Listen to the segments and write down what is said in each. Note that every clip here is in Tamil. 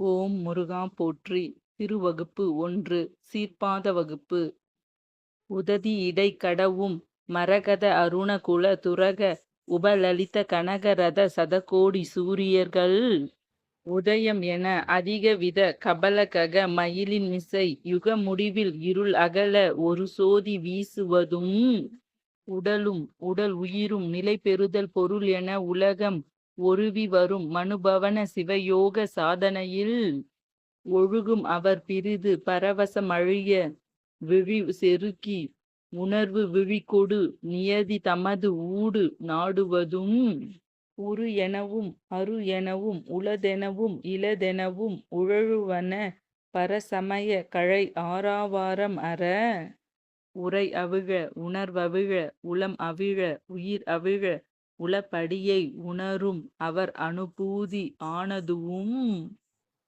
ஓம் முருகா போற்றி திருவகுப்பு ஒன்று சீர்பாத வகுப்பு. உததி இடை கடவும் மரகத அருணகுல துரக உபலலித கனகரத சதகோடி சூரியர்கள். உதயம் என அதிக வித கபலகக மயிலின் மிசை யுக முடிவில் இருள் அகல ஒரு சோதி வீசுவதும். உடலும் உடல் உயிரும் நிலை பெறுதல் பொருள் என உலகம் ஒருவி வரும் மனுபவன சிவயோக சாதனையில். ஒழுகும் அவர் பிரிது பரவசமழிய விழி செருக்கி. உணர்வு விழிகொடு நியதி தமது ஊடு நாடுவதும். உரு எனவும் அரு எனவும் உளதெனவும் இளதெனவும் உழழுவன பரசமய கழை ஆறாவாரம் அற. உரை அவிழ உணர்வவிழ உளம் அவிழ உயிர் அவிழ உளப்படியை உணரும் அவர் அனுபூதி ஆனதுவும்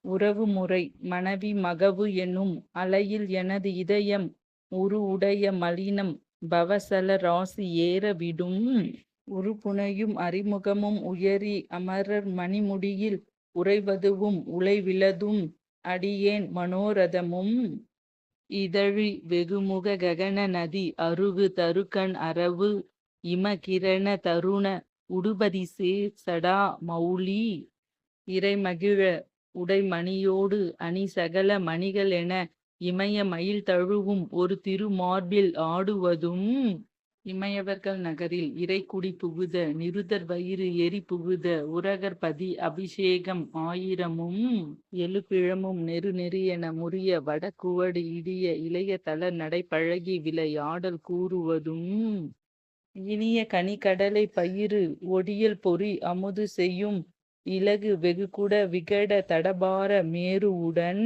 உறவு முறை மனைவி மகவு எனும் அலையில் எனது இதயம் உரு உடைய மலினம் பவசல ராசி ஏறவிடும் விடும். அறிமுகமும் உயரி அமரர் மணிமுடியில் உறைவதுவும் உழைவிலதும் அடியேன் மனோரதமும். இதழி வெகுமுக ககன நதி அருகு தருக்கண் அரவு இமகிரண தருண உடுபதி சடா மௌலி. இறைமகிழ உடைமணியோடு அணி சகல மணிகள் என இமய மயில் தழுவும் ஒரு திருமார்பில் ஆடுவதும் இமயவர்கள் நகரில் இறைக்குடி புகுத நிருதர் வயிறு எரி புகுத உரகர் பதி அபிஷேகம் ஆயிரமும் எழுப்பிழமும் நெரு நெறியென முறிய வடக்குவடு இடிய இளைய தள நடை பழகி விளையாடல் கூறுவதும் இனிய கனிக்கடலை பயிறு ஒடியல் பொறி அமுது செய்யும் இலகு வெகுகுட விகட தடபார மேருவுடன்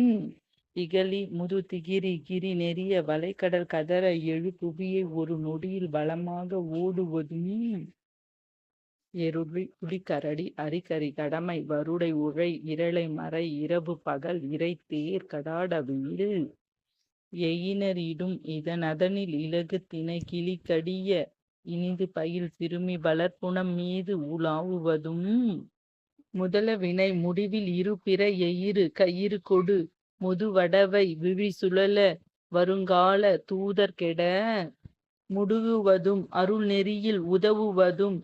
இகலி முது திகிரி கிரி நெறிய வளைக்கடல் கதற எழு புவியை ஒரு நொடியில் வளமாக ஓடுவதும் எருளி புலிக்கரடி அரிக்கரி கடமை வருடை உழை இரளை மறை இரவு பகல் இறை தேர் கடாட வீடு எயினரிடும் இதனதனில் இலகு திணை கிளி கடிய இனிது பயில் சிறுமி வளர்ப்புணம் மீது உலாவுவதும். முதல வினை முடிவில் இரு பிற எயிறு கயிறு கொடு. முதுவடவை விழி சுழல வருங்கால தூதர் கெட. முடுகுவதும் அருள் நெறியில் உதவுவதும்.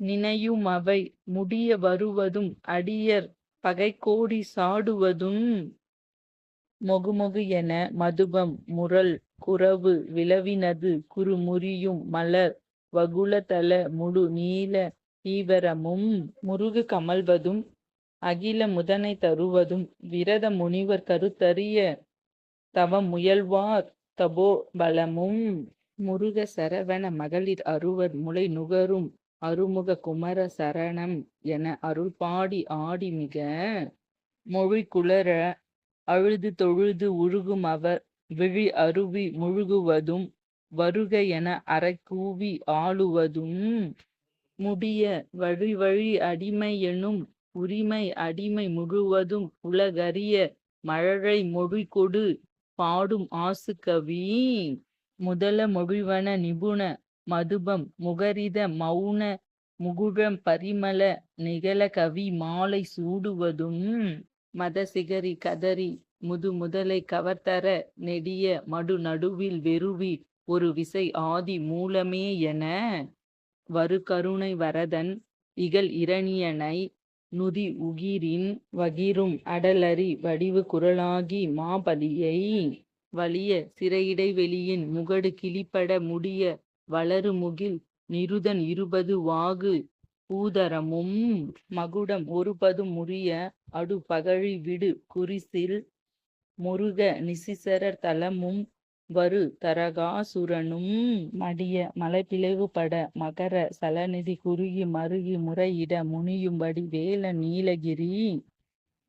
நினையும் அவை முடிய வருவதும் அடியர் பகை கோடி சாடுவதும். மொகுமொகு என மதுபம் முரல் குறவு விளவினது குறுமுறியும் மலர் வகுளதல முழு நீல தீவரமும் முருகு கமல்வதும் அகில முதனை தருவதும் விரத முனிவர் கருத்தறிய தவம் முயல்வார் தபோ பலமும் முருக சரவண மகளிர் அறுவர் முளை நுகரும் அருமுக குமர சரணம் என அருள் பாடி ஆடி மிக மொழி குளர அழுது தொழுது உருகும் அவர் விழி அருவி முழுகுவதும் வருக என அறக்கூவி ஆளுவதும் முடிய வழி வழி அடிமை எனும் உரிமை அடிமை முழுவதும் உலகறிய மழழை மொழி கொடு பாடும் ஆசுக்கவி முதல மொழிவன நிபுண மதுபம் முகரித மௌன முகுழம் பரிமள நிகழ கவி மாலை சூடுவதும் மதசிகரி கதறி முது முதலை கவர்த்தர நெடிய மடு நடுவில் வெறுவி ஒரு விசை ஆதி மூலமே என வரு கருணை வரதன் இகழ் இரணியனை நுதி உகிரின் வகிரும் அடலரி வடிவு குரலாகி மாபலியை வலிய சிறையிடைவெளியின் முகடு கிளிப்பட முடிய வளரு முகில் நிருதன் இருபது வாகு பூதரமும் மகுடம் ஒருபதும் முறிய அடுபகழி விடு குறிசில் முருக நிசிசரர் தலமும் வரு தரகாசுரனும் மடிய மலை பட மகர சலநிதி குறுகி மருகி முறையிட முனியும்படி வேல நீலகிரி.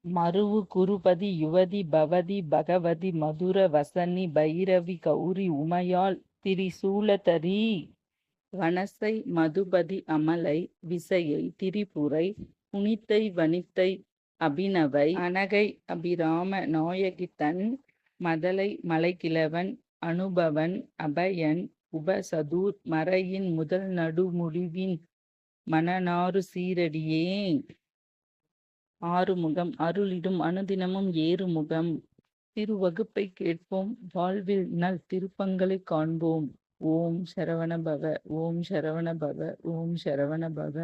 மருவு குருபதி யுவதி பவதி பகவதி மதுர வசனி பைரவி கௌரி உமையாள் திரிசூலதரி. வனசை மதுபதி அமலை விசையை திரிபுரை புனித்தை வனித்தை அபினவை. அனகை அபிராம நாயகித்தன் மதலை மலைக்கிழவன் அனுபவன் அபயன் உபசதூர் மறையின் முதல் நடுமுடிவின் மனநாறு சீரடியே. ஆறுமுகம் அருளிடும் அனுதினமும் ஏறுமுகம். திருவகுப்பை கேட்போம் வாழ்வில் நல் திருப்பங்களை காண்போம். ஓம் சரவண பவ ஓம் சரவண பவ ஓம் சரவண பவ